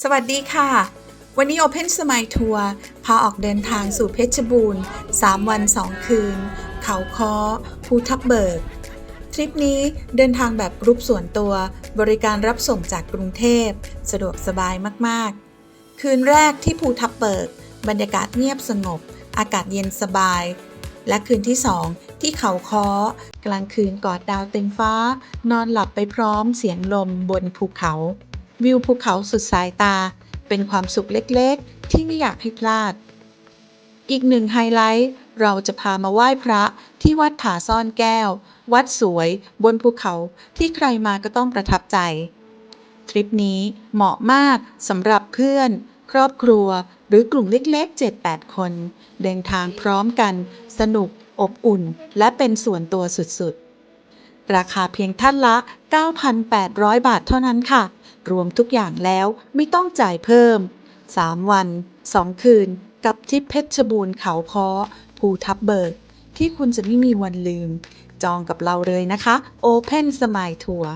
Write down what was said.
สวัสดีค่ะ วันนี้ Open Smile Tour พาออกเดินทางสู่เพชรบูรณ์ 3 วัน 2 คืน เขาค้อภูทับเบิก ทริปนี้เดินทางแบบกรุ๊ปส่วนตัว บริการรับส่งจากกรุงเทพ สะดวกสบายมากๆ คืนแรกที่ภูทับเบิก บรรยากาศเงียบสงบ อากาศเย็นสบาย และคืนที่2ที่เขาค้อกลางคืนกอดดาวเต็มฟ้า นอนหลับไปพร้อมเสียงลมบนภูเขา วิวภูเขาสุดสายตา เป็นความสุขเล็กๆ ที่ไม่อยากให้พลาด อีกหนึ่งไฮไลท์ เราจะพามาไหว้พระที่วัดผาซ่อนแก้ว วัดสวยบนภูเขาที่ใครมาก็ต้องประทับใจ ทริปนี้เหมาะมากสำหรับเพื่อน ครอบครัว หรือกลุ่มเล็กๆ 7-8 คน เดินทางพร้อมกัน สนุก อบอุ่น และเป็นส่วนตัวสุดๆ ราคาเพียงท่านละ 9,800 บาทเท่านั้นค่ะ รวมทุกอย่างแล้วไม่ต้องจ่ายเพิ่ม 3 วัน 2 คืน กับทริปเพชรบูรณ์เขาค้อภูทับเบิก ที่คุณจะไม่มีวันลืม จองกับเราเลยนะคะ Open Smile Tour